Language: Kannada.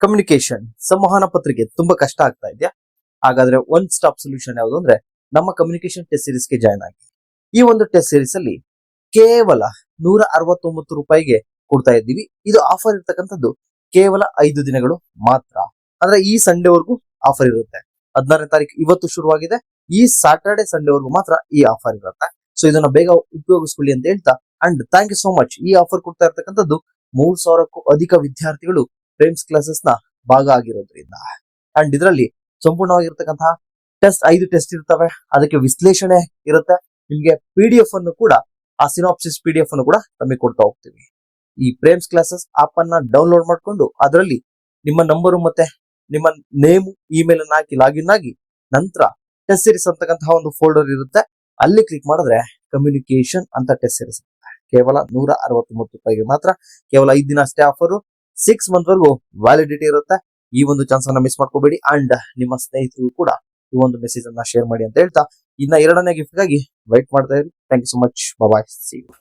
ಕಮ್ಯುನಿಕೇಶನ್ ಸಂವಹನ ಪತ್ರಿಕೆ ತುಂಬಾ ಕಷ್ಟ ಆಗ್ತಾ ಇದೆಯಾ? ಹಾಗಾದ್ರೆ ಒನ್ ಸ್ಟಾಪ್ ಸೊಲ್ಯೂಷನ್ ಯಾವುದು ಅಂದ್ರೆ ನಮ್ಮ ಕಮ್ಯುನಿಕೇಶನ್ ಟೆಸ್ಟ್ ಸೀರೀಸ್ಗೆ ಜಾಯ್ನ್ ಆಗಿ. ಈ ಒಂದು ಟೆಸ್ಟ್ ಸೀರೀಸ್ ಅಲ್ಲಿ ಕೇವಲ ನೂರ ಅರವತ್ತೊಂಬತ್ತು ರೂಪಾಯಿಗೆ ಕೊಡ್ತಾ ಇದ್ದೀವಿ. ಇದು ಆಫರ್ ಇರ್ತಕ್ಕಂಥದ್ದು ಕೇವಲ ಐದು ದಿನಗಳು ಮಾತ್ರ. ಅಂದ್ರೆ ಈ ಸಂಡೇವರೆಗೂ ಆಫರ್ ಇರುತ್ತೆ. ಹದಿನಾರನೇ ತಾರೀಕು ಇವತ್ತು ಶುರುವಾಗಿದೆ. ಈ ಸಾಟರ್ಡೆ ಸಂಡೇವರೆಗೂ ಮಾತ್ರ ಈ ಆಫರ್ ಇರುತ್ತೆ. ಸೊ ಇದನ್ನ ಬೇಗ ಉಪಯೋಗಿಸ್ಕೊಳ್ಳಿ ಅಂತ ಹೇಳ್ತಾ and thank you so much ಈ ಆಫರ್ ಕೊಡ್ತಾ ಇರ್ತಕ್ಕಂಥದ್ದು ಮೂರ್ ಸಾವಿರಕ್ಕೂ ಅಧಿಕ ವಿದ್ಯಾರ್ಥಿಗಳು ಫ್ರೇಮ್ಸ್ ಕ್ಲಾಸಸ್ನ ಭಾಗ ಆಗಿರೋದ್ರಿಂದ. ಅಂಡ್ ಇದರಲ್ಲಿ ಸಂಪೂರ್ಣವಾಗಿರ್ತಕ್ಕಂತಹ ಟೆಸ್ಟ್ ಐದು ಟೆಸ್ಟ್ ಇರ್ತವೆ. ಅದಕ್ಕೆ ವಿಶ್ಲೇಷಣೆ ಇರುತ್ತೆ. ನಿಮ್ಗೆ ಪಿ ಡಿ ಎಫ್ ಅನ್ನು ಕೂಡ, ಆ ಸಿನಾಪ್ಸಿಸ್ ಪಿ ಡಿ ಎಫ್ ಅನ್ನು ಕೂಡ ನಮಗೆ ಕೊಡ್ತಾ ಹೋಗ್ತೀವಿ. ಈ ಪ್ರೇಮ್ಸ್ ಕ್ಲಾಸಸ್ ಆಪ್ ಅನ್ನ ಡೌನ್ಲೋಡ್ ಮಾಡ್ಕೊಂಡು ಅದರಲ್ಲಿ ನಿಮ್ಮ ನಂಬರು ಮತ್ತೆ ನಿಮ್ಮ ನೇಮ್ ಇಮೇಲ್ ಅನ್ನ ಹಾಕಿ ಲಾಗಿನ್ ಆಗಿ ನಂತರ ಟೆಸ್ಟ್ ಸೀರೀಸ್ ಅಂತಕ್ಕಂತಹ ಒಂದು ಫೋಲ್ಡರ್ ಇರುತ್ತೆ. ಅಲ್ಲಿ ಕ್ಲಿಕ್ ಮಾಡಿದ್ರೆ ಕಮ್ಯುನಿಕೇಶನ್ ಅಂತ ಟೆಸ್ಟ್ ಸೀರೀಸ್ ಕೇವಲ ನೂರ ಅರವತ್ತೊಂಬತ್ತು ರೂಪಾಯಿಗೆ ಮಾತ್ರ, ಕೇವಲ ಐದು ದಿನ ಅಷ್ಟೇ ಆಫರ್ ಸಿಕ್ಸ್ ಮಂತ್ ವರೆಗೂ ವ್ಯಾಲಿಡಿಟಿ ಇರುತ್ತೆ. ಈ ಒಂದು ಚಾನ್ಸ್ ಅನ್ನ ಮಿಸ್ ಮಾಡ್ಕೋಬೇಡಿ. ಅಂಡ್ ನಿಮ್ಮ ಸ್ನೇಹಿತರು ಕೂಡ ಈ ಒಂದು ಮೆಸೇಜ್ ಅನ್ನ ಶೇರ್ ಮಾಡಿ ಅಂತ ಹೇಳ್ತಾ ಇನ್ನ ಎರಡನೇ ಗಿಫ್ಟ್ಗಾಗಿ ವೈಟ್ ಮಾಡ್ತಾ ಇರಿ. Thank you so much bye see you